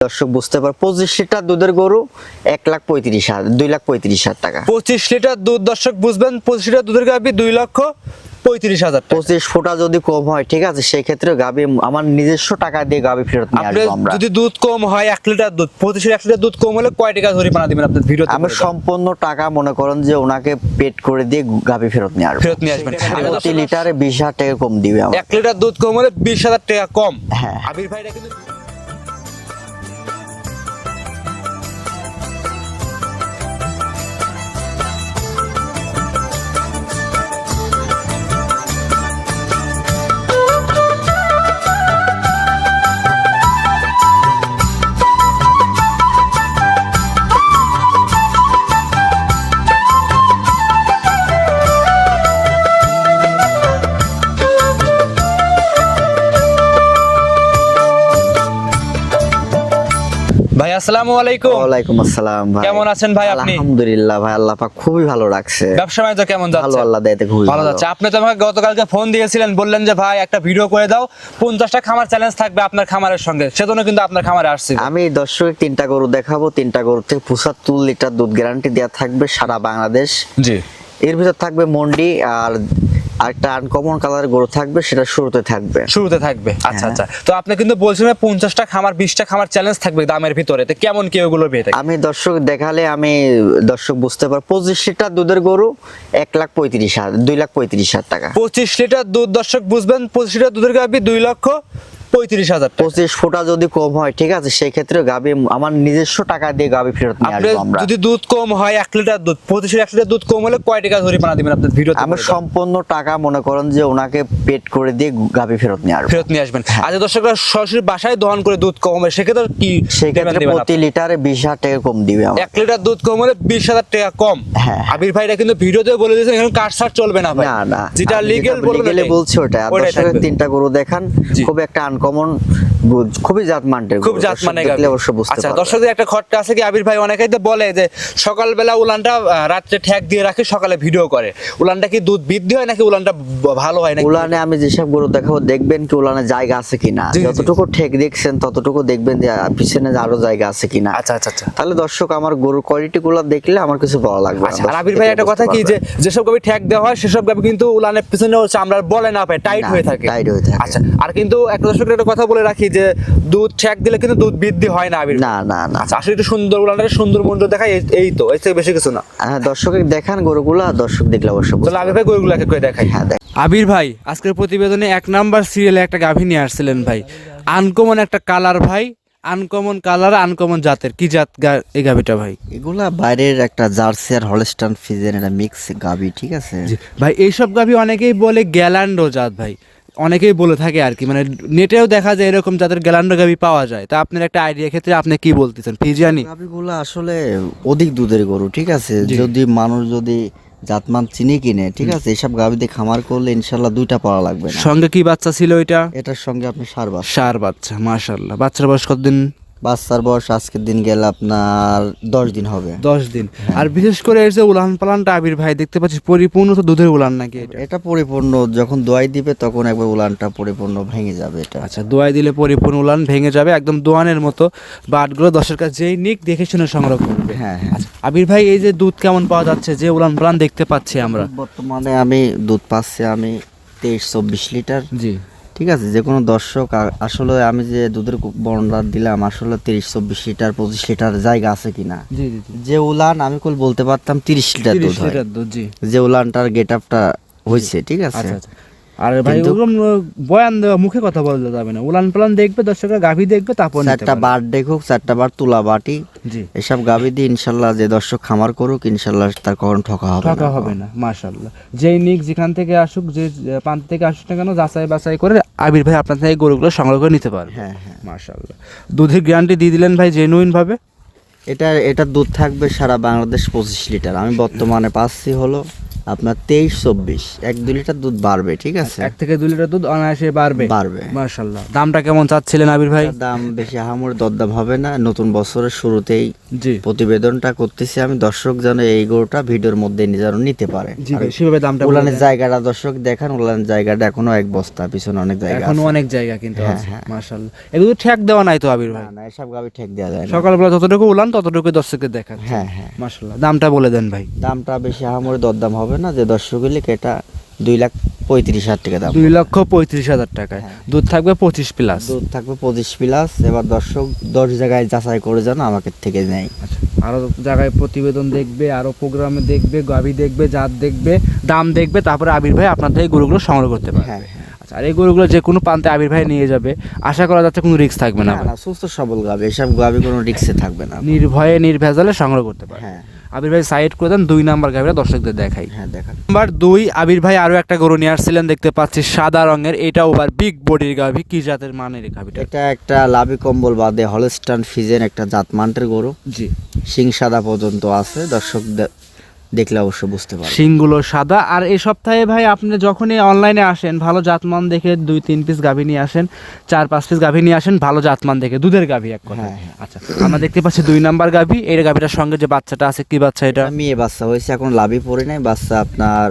দর্শক বুঝতে পার পঁচিশ লিটার দুধের গরু এক লাখ পঁয়ত্রিশ হাজার দুই লাখ পঁয়ত্রিশ হাজার টাকা। পঁচিশ লিটার দুধ দর্শক বুঝবেন পঁচিশ লিটার দুধের গাভি দুই লক্ষ পঁয়ত্রিশ হাজার পঁচিশ ফোঁটা যদি কম হয় ঠিক আছে সেই ক্ষেত্রে গাবি আমার নিজস্ব টাকা দিয়ে গাবি ফেরত নিয়ে আসব আমরা। যদি দুধ কম হয় এক লিটার দুধ পঁচিশের এক লিটার দুধ কম হলে কয় টাকা জরিমানা দিবেন আপনার ভিডিও আমি সম্পূর্ণ টাকা মনে করেন যে ওনাকে পেড করে দিয়ে গাবি ফেরত নিয়ে আসব। ফেরত নিয়ে আসবেন। প্রতি লিটারে বিশ হাজার টাকা কম দিবে এক লিটার দুধ কম হলে বিশ হাজার টাকা কম। হ্যাঁ। আবির ভাইরা কিন্তু আসসালামু আলাইকুম। ওয়ালাইকুম আসসালাম ভাই। কেমন আছেন ভাই আপনি? আলহামদুলিল্লাহ ভাই আল্লাহ পাক খুবই ভালো রাখছে। ব্যবসা বাণিজ্য কেমন ভালো আল্লাহ দেয়তে খুবই ভালো যাচ্ছে। আপনি তো আমাকে গতকালকে ফোন দিয়েছিলেন বললেন যে ভাই একটা ভিডিও করে দাও। পঞ্চাশটা খামার চ্যালেঞ্জ থাকবে আপনার খামারের সঙ্গে। সেজন্য কিন্তু আপনার খামারে আসছি। আমি দর্শক তিনটা গরু দেখাবো। তিনটা গরু থেকে পঁচাত্তর লিটার দুধ গ্যারান্টি দেওয়া থাকবে সারা বাংলাদেশ। জি। এর ভিতর থাকবে মন্ডি আর একটা আনকমন কালার গরু থাকবে সেটা শুরুতে থাকবে। শুরুতে থাকবে। আচ্ছা হ্যাঁ। আচ্ছা তো আপনি কিন্তু বলছিলেন পঞ্চাশটা খামার বিশটা খামার চ্যালেঞ্জ থাকবে দামের ভিতরে। তো কেমন কি ওগুলো পেয়ে আমি দর্শক দেখালে আমি দর্শক বুঝতে পারব। পঁচিশ লিটার দুধের গরু এক লাখ পঁয়ত্রিশ হাজার দুই লাখ পঁয়ত্রিশ হাজার টাকা। পঁচিশ লিটার দুধ দর্শক বুঝবেন পঁচিশ লিটার দুধের গাভি দুই লক্ষ পঁয়ত্রিশ হাজার পঁচিশ ফোঁটা যদি কম হয় ঠিক আছে? সেই ক্ষেত্রে গাবি আমার নিজস্ব টাকা দিয়ে গাবি ফেরত নিয়ে আসব আমরা। যদি দুধ কম হয় এক লিটার দুধ পঁচিশের এক লিটার দুধ কম হলে কয় টাকা জরিমানা দিবেন আপনার ভিডিও আমি সম্পূর্ণ টাকা মনে করেন যে ওনাকে পেড করে দিয়ে গাবি ফেরত নিয়ে ফেরত নিয়ে আসবেন। আচ্ছা দর্শকরা সরাসরি বাসায় দহন করে দুধ কম হবে সেক্ষেত্রে কি সেই ক্ষেত্রে payment দিবেন প্রতি লিটারে বিশ হাজার টাকা কম দিবে এক লিটার দুধ কম হলে বিশ হাজার টাকা কম। হ্যাঁ। আবির ভাইরা কিন্তু ভিডিওতে বলে দিয়েছেন এখানে কার সার চলবে না না না। যেটা লিগেল legally বলছি ওটা। তিনটা গরু দেখান খুব একটা আনকমন খুবই জাত মানের খুব গরু। জাত মানে দেখলে গাভী। অবশ্য বুঝতে আচ্ছা। দর্শকদের একটা খটকা আছে কি আবির ভাই অনেকেই তো বলে যে সকালবেলা উলানটা রাত্রে ঠ্যাক দিয়ে রাখে সকালে ভিডিও করে উলানটা কি দুধ বৃদ্ধি হয় নাকি উলানটা ভালো হয় নাকি উলানে আমি যেসব গরু দেখাবো দেখবেন কি উলানে জায়গা আছে কিনা। যতটুকু ঠেক দেখছেন ততটুকু দেখবেন যে পিছনে আরও জায়গা আছে কিনা আচ্ছা আচ্ছা আচ্ছা তাহলে দর্শক আমার গরুর কোয়ালিটি গুলো দেখলে আমার কিছু বলা লাগবে আচ্ছা আর আবির ভাই একটা কথা কি যে। যেসব গাভি ঠ্যাক দেওয়া হয় সেসব গাভি কিন্তু উলানের পিছনে চামড়া বলে না পায় টাইট হয়ে থাকে tight হয়ে থাকে। আচ্ছা আর কিন্তু একটা দর্শকের একটা কথা বলে রাখি যে দুধ ঠ্যাক দিলে কিন্তু দুধ বৃদ্ধি হয় না আবির। না না না। আচ্ছা আসলে একটু সুন্দর উলানটা সুন্দর মন্দির দেখায় এই- এই তো এর থেকে বেশি কিছু না। হ্যাঁ দর্শকের দেখান গরুগুলা দর্শক দেখলে অবশ্য তাহলে আবির ভাই গরুগুলো এক করে দেখাই। হ্যাঁ দেখ। আবির ভাই আজকের প্রতিবেদনে এক নাম্বার সিরিয়ালে একটা গাভী নিয়ে আসছিলেন ভাই। আনকমন একটা কালার ভাই আনকমন কালার আনকমন জাতের। কি জাত গা- এই গাভীটা ভাই? এগুলা বাইরের একটা জার্সি আর হলস্টান ফিজেন এটা মিক্স গাবি ঠিক আছে? ভাই এইসব গাভী অনেকেই বলে গ্যালান্ডো জাত ভাই। অনেকেই বলে থাকে আর কি মানে নেটেও দেখা যায় এরকম যাদের গ্যালান্ডো গাভী পাওয়া যায়। তা আপনার একটা আইডিয়া ক্ষেত্রে আপনি কি বলতেছেন? ফিজিয়ানি? গাবিগুলো আসলে অধিক দুধের গরু ঠিক আছে? যদি মানুষ যদি জাতমান চিনি কিনে ঠিক আছে? এসব গাবিতে খামার করলে ইনশাল্লাহ দুইটা পাওয়া লাগবে সঙ্গে কি বাচ্চা ছিল এটা? এটার সঙ্গে আপনি সার বাচ্চা। সার বাচ্চা মাশাল্লাহ বাচ্চার বয়স কতদিন? বাচ্চার বয়স আজকের দিন গেলে আপনার দশ দিন হবে। দশ দিন। আর বিশেষ করে এর যে উলান পালানটা আবির ভাই দেখতে পাচ্ছি পরিপূর্ণ তো দুধের উলান নাকি এটা? এটা পরিপূর্ণ যখন দোয়াই দিবে তখন একবার উলানটা পরিপূর্ণ ভেঙে যাবে এটা। আচ্ছা দোয়াই দিলে পরিপূর্ণ উলান ভেঙে যাবে একদম দোয়ানের মতো বাটগুলো দশের কাছে যেই নিক দেখে শুনে সংগ্রহ করবে। হ্যাঁ হ্যাঁ। আচ্ছা আবির ভাই এই যে দুধ কেমন পাওয়া যাচ্ছে যে উলান পালান দেখতে পাচ্ছি আমরা? বর্তমানে আমি দুধ পাচ্ছি আমি তেইশ চব্বিশ লিটার। জি। ঠিক আছে যে কোনো দর্শক আসলে আমি যে দুধের বর্ণনা দিলাম আসলে তিরিশ চব্বিশ লিটার পঁচিশ লিটার জায়গা আছে কিনা? যে উলান আমি কল বলতে পারতাম তিরিশ লিটার দুধ যে উলানটার গেট আপটা হয়েছে ঠিক আছে? আচ্ছা আচ্ছা। আর ভাই ওরকম বয়ান দেওয়া মুখে কথা বলা যাবে না। উলান পালান দেখবে দর্শকরা গাভী দেখবে তারপর চারটা বার দেখুক চারটা বার তুলা বাটি। এসব গাবি দিয়ে ইনশাল্লাহ যে দর্শক খামার করুক ইনশাল্লাহ তার কখনো ঠকা হবে ঠকা না। হবে না মাশাল্লাহ যেই নিক যেখান থেকে আসুক যে প্রান্ত থেকে আসুক না কেন যাচাই বাছাই করে আবির ভাই আপনার থেকে গরুগুলো সংগ্রহ করে নিতে পারবে। হ্যাঁ হ্যাঁ। মাশাল্লাহ দুধের গ্যারান্টি দিয়ে দিলেন ভাই জেনুইন ভাবে এটা এটার দুধ থাকবে সারা বাংলাদেশ পঁচিশ লিটার। আমি বর্তমানে পাচ্ছি হলো আপনার তেইশ চব্বিশ। এক দুই লিটার দুধ বাড়বে ঠিক আছে? এক থেকে দুই লিটার দুধ অনায়াসে বাড়বে। বাড়বে। মার্শাল্লাহ দামটা কেমন চাচ্ছিলেন আবির ভাই? দাম বেশি আহামরি দরদাম হবে না। নতুন বছরের শুরুতেই জি। প্রতিবেদনটা করতেছি আমি। দর্শক যেন এই গরুটা ভিডিওর মধ্যে যেন নিতে পারে। জি ভাই সেভাবে দামটা উলানের। জায়গাটা দর্শক দেখান উলানের জায়গাটা এখনও এক বস্তা পিছনে অনেক জায়গা এখনও অনেক জায়গা কিন্তু হ্যাঁ, আছে। হ্যাঁ। মার্শাল্লাহ এগুলো ঠেক দেওয়া নাই তো আবির ভাই? না না এসব গাবি ঠেক দেওয়া যায় না। সকালবেলা যতটুকু উলান ততটুকু দর্শকদের দেখান হ্যাঁ হ্যাঁ। মার্শাল্লাহ দামটা বলে দেন ভাই। দামটা বেশি আহামরি দরদাম হবে না যে দর্শক এটা দুই লাখ পঁয়ত্রিশ হাজার টাকা দাম দুই লক্ষ পঁয়ত্রিশ হাজার টাকায়। হ্যাঁ। দুধ থাকবে পঁচিশ প্লাস দুধ থাকবে পঁচিশ প্লাস এবার দর্শক দশ জায়গায় যাচাই করে যেন আমাকে থেকে নেয়। আচ্ছা। আরও জায়গায় প্রতিবেদন দেখবে আরও প্রোগ্রামে দেখবে গাভি দেখবে জাত দেখবে দাম দেখবে তারপরে আবির ভাই আপনাদের এই গরুগুলো সংগ্রহ করতে পারবে। হ্যাঁ হ্যাঁ। আচ্ছা আর এই গরুগুলো যে কোনো প্রান্তে আবির ভাই নিয়ে যাবে আশা করা যাচ্ছে কোনো রিস্ক থাকবে না সুস্থ সবল গাবি এসব গাবি কোনো রিক্সে থাকবে না। নির্ভয়ে নির্ভেজালে সংগ্রহ করতে পারে হ্যাঁ। আবির ভাই সাইড করে দেন দুই নাম্বার গাভীরা দর্শকদের দেখাই। হ্যাঁ দেখান। নাম্বার দুই আবির ভাই আরও একটা গরু নিয়ে আসছিলেন দেখতে পাচ্ছি সাদা রঙের এটা আবার বিগ বডির গাভি কি জাতের মানের গাভীটা? এটা একটা লাভি কম্বল বাদে হলস্টান ফিজেন একটা জাত মান্টের গরু। জি। সিং সাদা পর্যন্ত আছে দর্শক দে- দেখলে অবশ্য বুঝতে পারবে শিংগুলো সাদা। আর এই সপ্তাহে ভাই আপনি যখনই অনলাইনে আসেন ভালো জাতমান দেখে দুই তিন পিস গাভী নিয়ে আসেন চার পাঁচ পিস গাভী নিয়ে আসেন ভালো জাতমান দেখে দুধের গাভী এক কথা হ্যাঁ, হ্যাঁ। আচ্ছা আমরা দেখতে পাচ্ছি দুই নাম্বার গাভী। এই গাভীটার সঙ্গে যে বাচ্চাটা আছে কি বাচ্চা এটা? মেয়ে বাচ্চা হয়েছে এখন লাভি পড়ে নাই বাচ্চা আপনার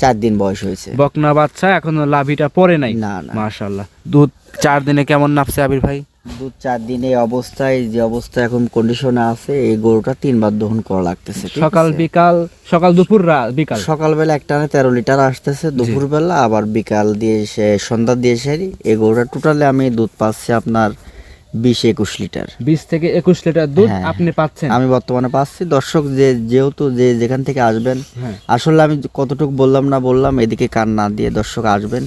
চার দিন বয়স হয়েছে। বকনা বাচ্চা এখনও লাভিটা পরে নাই। না, না। মাশাল্লাহ দুধ চার দিনে কেমন নাপছে আবির ভাই? দুধ চার দিন এই অবস্থায় যে অবস্থা এখন কন্ডিশনে আছে এই গরুটা তিনবার দহন করা লাগতেছে সকাল বিকাল সকাল দুপুর রাত বিকাল? সকালবেলা একটা তেরো লিটার আসতেছে দুপুরবেলা আবার বিকাল দিয়ে সে সন্ধ্যা দিয়ে সারি এই গরুটা টোটালি আমি দুধ পাচ্ছি আপনার বিশ একুশ লিটার। বিশ থেকে একুশ লিটার দুধ হ্যাঁ, আপনি পাচ্ছেন। আমি বর্তমানে পাচ্ছি। দর্শক যে যেহেতু যে যেখান থেকে আসবেন হ্যাঁ। আসলে আমি কতটুকু বললাম না বললাম এদিকে কান না দিয়ে দর্শক আসবেন।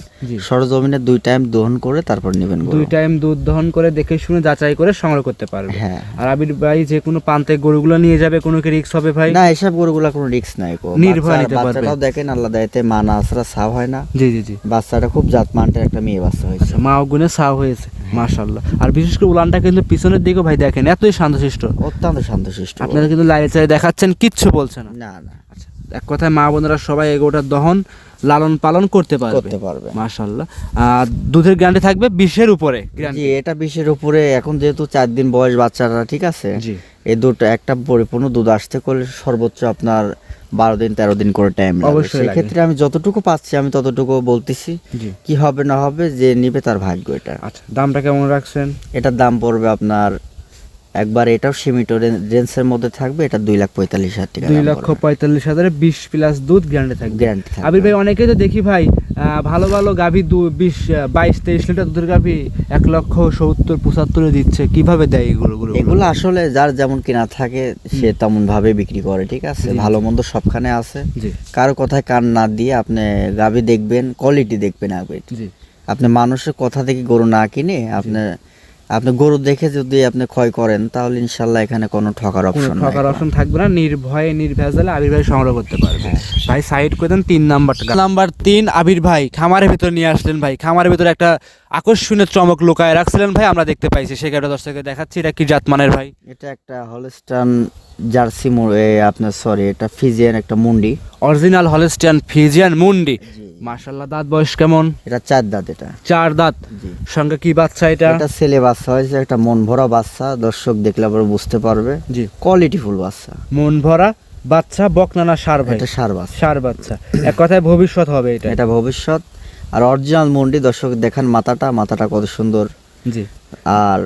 সরজমিনে দুই টাইম দহন করে তারপর নেবেন। দুই টাইম দুধ দহন করে দেখে শুনে যাচাই করে সংগ্রহ করতে পারবে হ্যাঁ। আর আবির ভাই যে কোনো প্রান্তে গরুগুলো নিয়ে যাবে কোনো কি রিক্স হবে ভাই? না এসব গরুগুলা কোনো রিস্ক নাই নির্ভয় নিতে পারবে। বাচ্চাটাও দেখেন আল্লাহ দায়তে মানা আসরা সাও হয় না। জি জি জি। বাচ্চাটা খুব জাতমানটা একটা মেয়ে বাচ্চা হয়েছে। মা গুনে সাও হয়েছে মাশাল্লাহ আর বিশেষ করে উলানটা কিন্তু পিছনের দিকে ভাই দেখেন এতই শান্তশিষ্ট। অত্যন্ত শান্তশিষ্ট। আপনারা কিন্তু লাইনে চাই দেখাচ্ছেন কিচ্ছু বলছে না। না না আচ্ছা। এক কথায় মা বোনেরা সবাই এগোটার দহন লালন পালন করতে পারবে। করতে পারবে। মাশাল্লাহ আর দুধের গ্যারান্টি থাকবে বিশের উপরে জি এটা বিশের উপরে এখন যেহেতু চার দিন বয়স বাচ্চারা ঠিক আছে? জি। এই দুধ একটা পরিপূর্ণ দুধ আসতে করলে সর্বোচ্চ আপনার বারো দিন তেরো দিন করে টাইম অবশ্যই লাগে। সেক্ষেত্রে আমি যতটুকু পাচ্ছি আমি ততটুকু বলতেছি কি হবে না হবে যে নিবে তার ভাগ্য এটা। আচ্ছা দামটা কেমন রাখছেন? এটার দাম পড়বে আপনার একবার এটাও সীমিত রেঞ্জের মধ্যে থাকবে এটা দুই লাখ পঁয়তাল্লিশ হাজার টাকা দুই লাখ পঁয়তাল্লিশ হাজারে বিশ প্লাস দুধ গ্যারান্টি থাকবে। গ্যারান্টি থাকবে। আবির ভাই অনেকেই তো দেখি ভাই ভালো ভালো গাভী দু বিশ বাইশ তেইশ লিটার দুধের গাভী এক লক্ষ সত্তর পঁচাত্তরে দিচ্ছে। কীভাবে দেয় এগুলো গুলো? এগুলো আসলে যার যেমন কেনা থাকে সে তেমন ভাবে বিক্রি করে ঠিক আছে? ভালো মন্দ সবখানে আছে। কারও কথায় কান না দিয়ে আপনি গাভী দেখবেন কোয়ালিটি দেখবেন আগে আপনি মানুষের কথা থেকে গরু না কিনে আপনি আপনি গরু দেখে যদি আপনি ক্ষয় করেন তাহলে ইনশাল্লাহ এখানে কোনো ঠকার অপশন ঠকার অপশন থাকবে না নির্ভয়ে নির্ভেজালে আবির ভাই সংগ্রহ করতে পারবে। হ্যাঁ। ভাই সাইড করে দেন তিন নাম্বারটা নাম্বার তিন আবির ভাই খামারের ভিতর নিয়ে আসলেন ভাই। খামারের ভিতরে একটা আকর্ষণীয় চমক লুকায় রাখছিলেন ভাই আমরা দেখতে পাইছি। সেই গাড়িটা দর্শকে দেখাচ্ছি এটা কি জাতমানের ভাই? এটা একটা হলস্টান জার্সি মু- আপনার সরি এটা ফিজিয়ান একটা মুন্ডি। অরিজিনাল হলেস্টিয়ান ফিজিয়ান মুন্ডি। মাশাল্লাহ দাঁত বয়স কেমন? এটা চার দাঁত এটা। চার দাঁত। সঙ্গে কি বাচ্চা এটা? এটা ছেলে বাচ্চা। হয়েছে একটা মন ভরা বাচ্চা দর্শক দেখলে পরে বুঝতে পারবে। জি। কোয়ালিটিফুল বাচ্চা। মন ভরা বাচ্চা বকনানা সার ভাই। এটা সার বাচ্চা। সার বাচ্চা। এক কথায় ভবিষ্যৎ হবে এটা। এটা ভবিষ্যৎ। আর অরিজিনাল মন্ডি দর্শক দেখান মাথাটা মাথাটা কত সুন্দর। জি। আর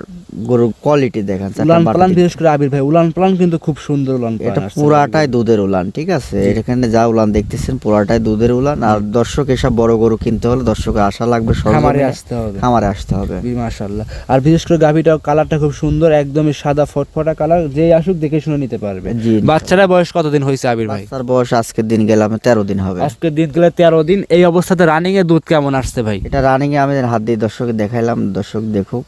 গরুর কোয়ালিটি দেখান উলান। পালান বিশেষ করে আবির ভাই উলান পালান কিন্তু খুব সুন্দর উলান এটা পুরাটাই দুধের উলান ঠিক আছে? এখানে যা উলান দেখতেছেন পুরাটাই দুধের উলান। আর দর্শক এসব বড় গরু কিনতে হলে দর্শকের আশা লাগবে খামারে আসতে হবে। খামারে আসতে হবে। মাশাল্লাহ আর বিশেষ করে গাভিটা কালারটা খুব সুন্দর একদমই সাদা ফটফটা কালার যে আসুক দেখে শুনে নিতে পারবে। জি বাচ্চারা বয়স কতদিন হয়েছে আবির ভাই? বাচ্চার বয়স আজকের দিন গেলাম তেরো দিন হবে। আজকে দিন গেলে তেরো দিন। এই অবস্থাতে রানিং এ দুধ কেমন আসছে ভাই? এটা রানিং এ আমি হাত দিয়ে দর্শকে দেখাইলাম দর্শক দেখুক।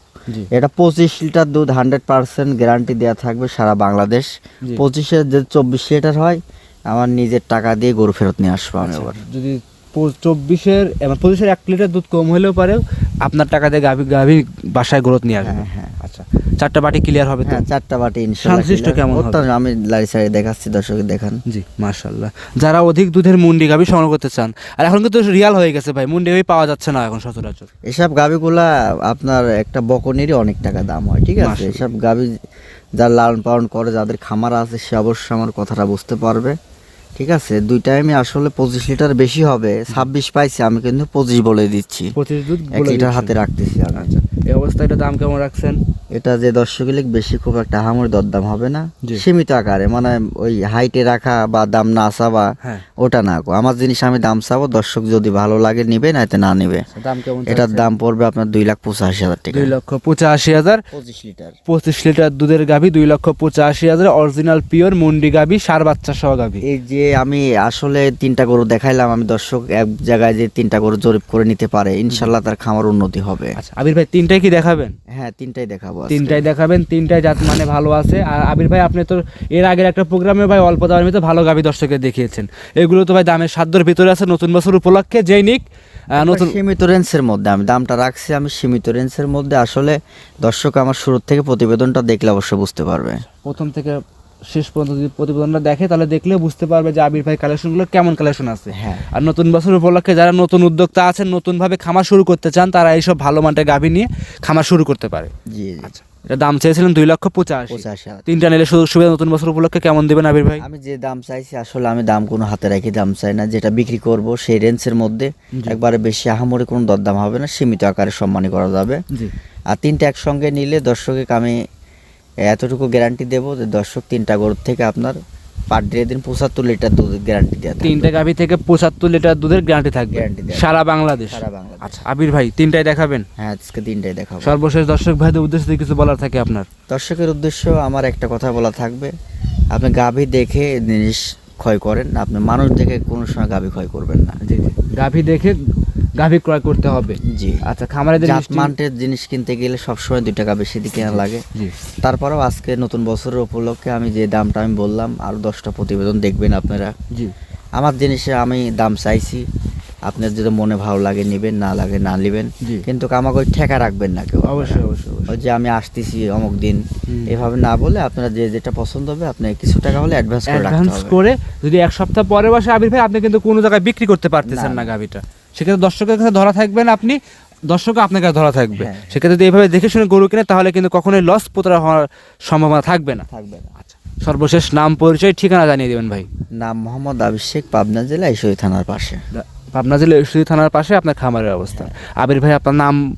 এটা পঁচিশ লিটার দুধ হান্ড্রেড পার্সেন্ট গ্যারান্টি দেওয়া থাকবে সারা বাংলাদেশ। পঁচিশে পঁচিশের যে চব্বিশ লিটার হয় আমার নিজের টাকা দিয়ে গরু ফেরত নিয়ে আসব আমি এবার আবার। যদি চব্বিশের পঁচিশের এক লিটার দুধ কম হলেও পারে আপনার টাকা দিয়ে গাভি গাভি বাসায় গ্রোথ নিয়ে আসবে। হ্যাঁ হ্যাঁ আচ্ছা। চারটা বাটি ক্লিয়ার হবে তো? হ্যাঁ চারটা বাটি সংশ্লিষ্ট কেমন হবে? আমি লারি সারি দেখাচ্ছি দর্শকের দেখান। জি মাশাল্লাহ যারা অধিক দুধের মুন্ডি গাভি সংগ্রহ করতে চান আর এখন কিন্তু রিয়াল হয়ে গেছে ভাই মুন্ডি গাভি পাওয়া যাচ্ছে না এখন সচরাচর। এসব গাবিগুলা আপনার একটা বকনেরই অনেক টাকা দাম হয় ঠিক আছে? মাশাআল্লাহ। এসব গাবি যারা লালন পালন করে যাদের খামার আছে সে অবশ্যই আমার কথাটা বুঝতে পারবে। ঠিক আছে দুই টাইমে আসলে পঁচিশ লিটার বেশি হবে ছাব্বিশ পাইছি আমি কিন্তু পঁচিশ বলে দিচ্ছি। পঁচিশ দুধ এক লিটার হাতে রাখতেছি আচ্ছা এই অবস্থায় এটা দাম কেমন রাখছেন? এটা যে দর্শক বেশি খুব একটা হামুর দরদাম হবে না। সীমিত আকারে মানে ওই হাইটে রাখা বা দাম না চাবা হ্যাঁ। ওটা না। আমার জিনিস আমি দাম চাবো দর্শক যদি ভালো লাগে নিবে না এতে না নিবে। আচ্ছা, এটার দাম পড়বে আপনার দুই লাখ পঁচাশি হাজার টাকা। দুই লক্ষ পঁচাশি হাজার। পঁচিশ লিটার। পঁচিশ লিটার দুধের গাভি দুই লক্ষ পঁচাশি হাজার। অরিজিনাল পিওর মুন্ডি গাভি সার বাচ্চা সহ গাভি। এই যে আমি আসলে তিনটা গরু দেখাইলাম আমি দর্শক এক জায়গায় যে তিনটা গরু জরিপ করে নিতে পারে ইনশাল্লাহ তার খামার উন্নতি হবে। আচ্ছা আবির ভাই তিনটাই কি দেখাবেন? হ্যাঁ তিনটাই দেখাবো তিনটাই দেখাবেন তিনটাই জাত মানে ভালো আছে। আর আবির ভাই আপনি তো এর আগের একটা প্রোগ্রামে ভাই অল্প দামের ভিতরে ভালো গাভি দর্শকের দেখিয়েছেন। এগুলো তো ভাই দামের সাধ্যর ভিতরে আছে নতুন বছর উপলক্ষে যেই নিক নতুন সীমিত রেঞ্জের মধ্যে আমি দামটা রাখছি আমি সীমিত রেঞ্জের মধ্যে আসলে দর্শক আমার শুরুর থেকে প্রতিবেদনটা দেখলে অবশ্যই বুঝতে পারবে। প্রথম থেকে শেষ পর্যন্ত যদি প্রতিবেদনটা দেখে তাহলে দেখলে বুঝতে পারবে যে আবির ভাই কালেকশনগুলো কেমন কালেকশন আছে। হ্যাঁ। আর নতুন বছর উপলক্ষে যারা নতুন উদ্যোক্তা আছেন নতুনভাবে খামার শুরু করতে চান তারা এইসব ভালো মানের গাভি নিয়ে খামার শুরু করতে পারে। জি আচ্ছা এটা দাম চেয়েছিলেন দুই লক্ষ পঁচাশি। তিনটা নিলে সুযোগ সুবিধা নতুন বছর উপলক্ষে কেমন দেবেন আবির ভাই? আমি যে দাম চাইছি আসলে আমি দাম কোনো হাতে রেখে দাম চাই না। যেটা বিক্রি করব সেই রেঞ্জের মধ্যে একবারে বেশি আহামরি কোনো দরদাম হবে না সীমিত আকারে সম্মানী করা যাবে। আর তিনটা একসঙ্গে নিলে দর্শককে আমি এতটুকু গ্যারান্টি দেবো যে দর্শক তিনটা গরুর থেকে আপনার পার ডে দিন পঁচাত্তর লিটার দুধের গ্যারান্টি দেওয়া। তিনটা গাভি থেকে পঁচাত্তর লিটার দুধের গ্যারান্টি থাকবে। সারা বাংলাদেশ। সারা বাংলাদেশ। আচ্ছা আবির ভাই তিনটাই দেখাবেন? হ্যাঁ আজকে তিনটাই দেখাবো। সর্বশেষ দর্শক ভাইদের উদ্দেশ্যে কিছু বলার থাকে আপনার। দর্শকের উদ্দেশ্য আমার একটা কথা বলা থাকবে। আপনি গাভী দেখে জিনিস ক্ষয় করেন আপনি মানুষ দেখে কোনো সময় গাভী ক্ষয় করবেন না। জি জি। গাভি দেখে গাভি ক্রয় করতে হবে। জি। আচ্ছা খামারেদের মানটের জিনিস কিনতে গেলে সবসময় দুই টাকা বেশি দিকে লাগে। জি। তারপরেও আজকে নতুন বছরের উপলক্ষে আমি যে দামটা আমি বললাম আর দশটা প্রতিবেদন দেখবেন আপনারা। জি। আমার জিনিসে আমি দাম চাইছি আপনার যদি মনে ভালো লাগে নেবেন না লাগে না নেবেন। জি। কিন্তু আমাকে ওই ঠেকা রাখবেন না কেউ অবশ্যই অবশ্যই যে আমি আসতেছি অমুক দিন এভাবে না বলে আপনারা যে যেটা পছন্দ হবে আপনি কিছু টাকা হলে অ্যাডভান্স করে রাখতে অ্যাডভান্স হবে। করে যদি এক সপ্তাহ পরে বসে আবির ভাই আপনি কিন্তু কোনো জায়গায় বিক্রি করতে পারতেছেন না, না। গাভিটা। সেক্ষেত্রে দর্শকের কাছে ধরা থাকবেন আপনি দর্শক আপনার কাছে ধরা থাকবে। হ্যাঁ। সেক্ষেত্রে যদি এইভাবে দেখে শুনে গরু কিনে তাহলে কিন্তু কখনোই লস পোতরা হওয়ার সম্ভাবনা থাকবে না। থাকবে না। আচ্ছা সর্বশেষ নাম পরিচয় ঠিকানা জানিয়ে দেবেন ভাই। নাম মোহাম্মদ আবিষেক পাবনা জেলা ঈশ্বরী থানার পাশে। পাবনা জেলা ঈশ্বরী থানার পাশে আপনার খামারের অবস্থান। আবির ভাই আপনার নাম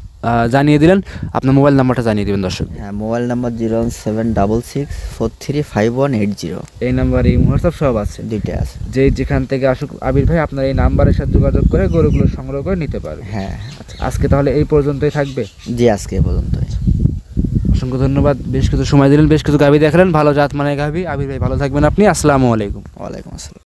জানিয়ে দিলেন। আপনার মোবাইল নাম্বারটা জানিয়ে দিবেন দর্শক। হ্যাঁ mobile number zero seven double six four three five one eight zero. এই নাম্বার এই হোয়াটসঅ্যাপ সব আছে। দুইটা আছে। যে যেখান থেকে আসুক আবির ভাই আপনার এই নাম্বারের সাথে যোগাযোগ করে গরুগুলো সংগ্রহ করে নিতে পারবে হ্যাঁ আচ্ছা। আজকে তাহলে এই পর্যন্তই থাকবে? জি আজকে এই পর্যন্তই। অসংখ্য ধন্যবাদ। বেশ কিছু সময় দিলেন বেশ কিছু গাভি দেখালেন। ভালো জাত মানে গাভি। আবির ভাই ভালো থাকবেন আপনি। আসসালামু আলাইকুম। ওয়ালাইকুম আসসালাম।